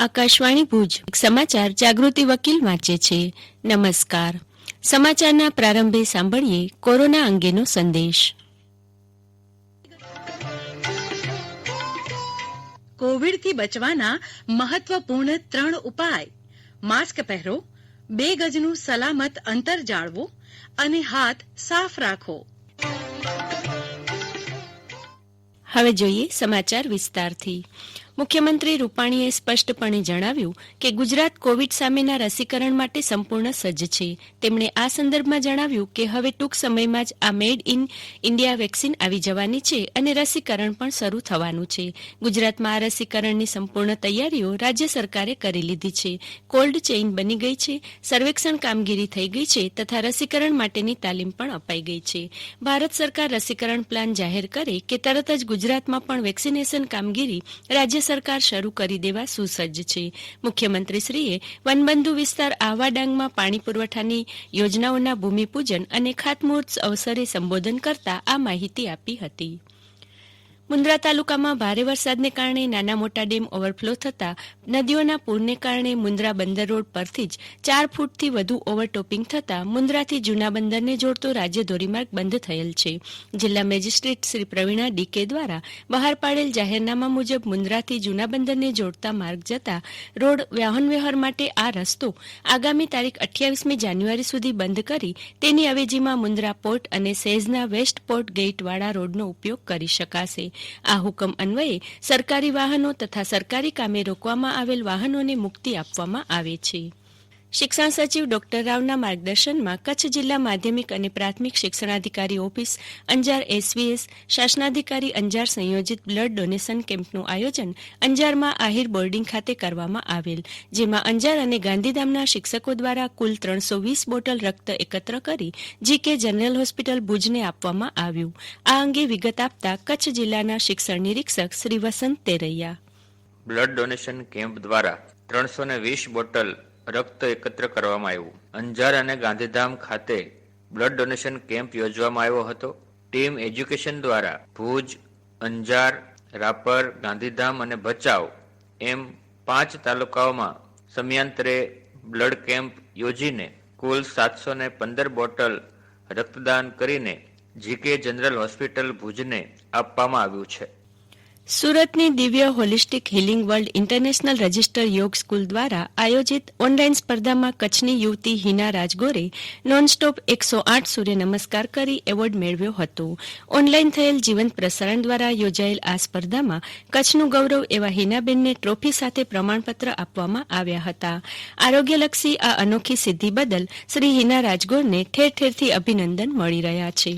આકાશવાણી ભુજ. સમાચાર જાગૃતિ વકીલ વાંચે છે. નમસ્કાર. સમાચારના પ્રારંભે સાંભળીએ કોરોના અંગેનો સંદેશ. કોવિડથી બચવાના મહત્વપૂર્ણ ત્રણ ઉપાય. માસ્ક પહેરો બે ગજનું સલામત અંતર જાળવો અને હાથ સાફ રાખો. હવે જોઈએ સમાચાર વિસ્તારથી. મુખ્યમંત્રી રૂપાણીએ સ્પષ્ટપણે જણાવ્યું કે ગુજરાત કોવિડ સામેના રસીકરણ માટે સંપૂર્ણ સજ્જ છે. તેમણે આ સંદર્ભમાં જણાવ્યું કે હવે ટૂંક સમયમાં જ આ મેડ ઇન ઇન્ડિયા વેક્સિન આવી જવાની છે અને રસીકરણ પણ શરૂ થવાનું છે. ગુજરાતમાં આ રસીકરણની સંપૂર્ણ તૈયારીઓ રાજ્ય સરકારે કરી લીધી છે. કોલ્ડ ચેઇન બની ગઈ છે, સર્વેક્ષણ કામગીરી થઈ ગઈ છે તથા રસીકરણ માટેની તાલીમ પણ અપાઈ ગઈ છે. ભારત સરકાર રસીકરણ પ્લાન જાહેર કરે કે તરત જ ગુજરાતમાં પણ વેક્સિનેશન કામગીરી રાજ્ય સરકાર શરૂ કરી દેવા સુસજ્જ છે. મુખ્યમંત્રીશ્રીએ વનબંધુ વિસ્તાર આહવા ડાંગમાં પાણી પુરવઠાની યોજનાઓના ભૂમિપૂજન અને ખાતમુહૂર્ત અવસરે સંબોધન કરતા આ માહિતી આપી હતી. મુન્દ્રા તાલુકામાં ભારે વરસાદને કારણે નાના મોટા ડેમ ઓવરફ્લો થતા નદીઓના પૂરને કારણે મુન્દ્રા બંદર રોડ પરથી જ ચાર ફૂટથી વધુ ઓવરટોપિંગ થતા મુન્દ્રાથી જૂના બંદરને જોડતો રાજ્ય ધોરીમાર્ગ બંધ થયેલ છે. જિલ્લા મેજિસ્ટ્રેટ શ્રી પ્રવીણા ડીકે દ્વારા બહાર પાડેલ જાહેરનામા મુજબ મુન્દ્રાથી જૂના બંદરને જોડતા માર્ગ જતા રોડ વાહન વ્યવહાર માટે આ રસ્તો આગામી તારીખ અઠ્યાવીસમી જાન્યુઆરી સુધી બંધ કરી તેની અવેજીમાં મુન્દ્રા પોર્ટ અને સેઝના વેસ્ટ પોર્ટ ગેટવાળા રોડનો ઉપયોગ કરી શકાશે. આ હુકમ અન્વયે સરકારી વાહનો તથા સરકારી કામે રોકવામાં આવેલ વાહનોને મુક્તિ આપવામાં આવે છે. શિક્ષણ સચિવ ડોક્ટર રાવના માર્ગદર્શનમાં કચ્છ જિલ્લા માધ્યમિક અને પ્રાથમિક શિક્ષણાધિકારી ઓફિસ અંજાર એસવીએસ, શાસનાધિકારી અંજાર સંયોજિત બ્લડ ડોનેશન કેમ્પનું આયોજન અંજારમાં આહિર બોર્ડિંગ ખાતે કરવામાં આવેલ, જેમાં અંજાર અને ગાંધીધામના શિક્ષકો દ્વારા કુલ ત્રણસો વીસ બોટલ રક્ત એકત્ર કરી જીકે જનરલ હોસ્પિટલ ભુજને આપવામાં આવ્યું. આ અંગે વિગત આપતા કચ્છ જિલ્લાના શિક્ષણ નિરીક્ષક Shri Vasant Teraiya. Blood donation camp દ્વારા ત્રણસો વીસ બોટલ રક્ત એકત્ર કરવામાં આવ્યું. અંજાર અને ગાંધીધામ ખાતે બ્લડ ડોનેશન કેમ્પ યોજવામાં આવ્યો હતો. ટીમ એજ્યુકેશન દ્વારા ભુજ, અંજાર, રાપર, ગાંધીધામ અને ભચાઉ એમ પાંચ તાલુકાઓમાં સમયાંતરે બ્લડ કેમ્પ યોજીને કુલ સાતસો ને પંદર બોટલ રક્તદાન કરીને જીકે જનરલ હોસ્પિટલ ભુજને આપવામાં આવ્યું છે. સુરતની Divya holistic healing world international register yoga school દ્વારા આયોજિત ઓનલાઈન સ્પર્ધામાં કચ્છની યુવતી હિના રાજગોરે નોનસ્ટોપ એકસો આઠ સૂર્ય નમસ્કાર કરી એવોર્ડ મેળવ્યો હતો. ઓનલાઈન થયેલ જીવંત પ્રસારણ દ્વારા યોજાયેલ આ સ્પર્ધામાં કચ્છનું ગૌરવ એવા હિનાબેનને ટ્રોફી સાથે પ્રમાણપત્ર આપવામાં આવ્યા હતા. આરોગ્યલક્ષી આ અનોખી સિદ્ધિ બદલ શ્રી હિના રાજગોરને ઠેર ઠેરથી અભિનંદન મળી રહ્યા છે.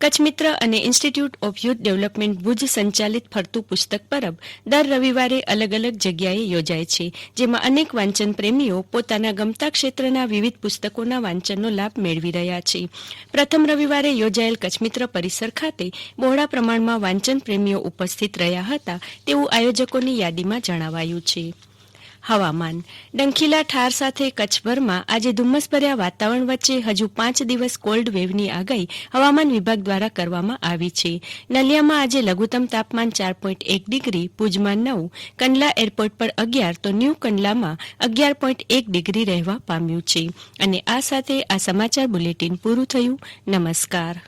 કચ્છ મિત્ર અને institute of youth development Bhuj સંચાલિત ફરતું પુસ્તક પરબ દર રવિવારે અલગ અલગ જગ્યાએ યોજાય છે, જેમાં અનેક વાંચન પ્રેમીઓ પોતાના ગમતા ક્ષેત્રના વિવિધ પુસ્તકોના વાંચનનો લાભ મેળવી રહ્યા છે. પ્રથમ રવિવારે યોજાયેલ કચ્છ મિત્ર પરિસર ખાતે બહોળા પ્રમાણમાં વાંચન પ્રેમીઓ ઉપસ્થિત રહ્યા હતા, તેવું આયોજકોની યાદીમાં જણાવાયું છે. હવામાન. ડંખીલા ઠાર સાથે કચ્છભરમાં આજે ધુમ્મસભર્યા વાતાવરણ વચ્ચે હજુ પાંચ દિવસ કોલ્ડ વેવની આગાહી હવામાન વિભાગ દ્વારા કરવામાં આવી છે. નલિયામાં આજે લઘુત્તમ તાપમાન ચાર પોઈન્ટ એક ડિગ્રી, ભુજમાં નવ, કંડલા એરપોર્ટ પર અગિયાર, તો ન્યૂ કંડલામાં અગિયાર પોઈન્ટ એક ડિગ્રી રહેવા પામ્યું છે. અને આ સાથે આ સમાચાર બુલેટિન પૂરું થયું. નમસ્કાર.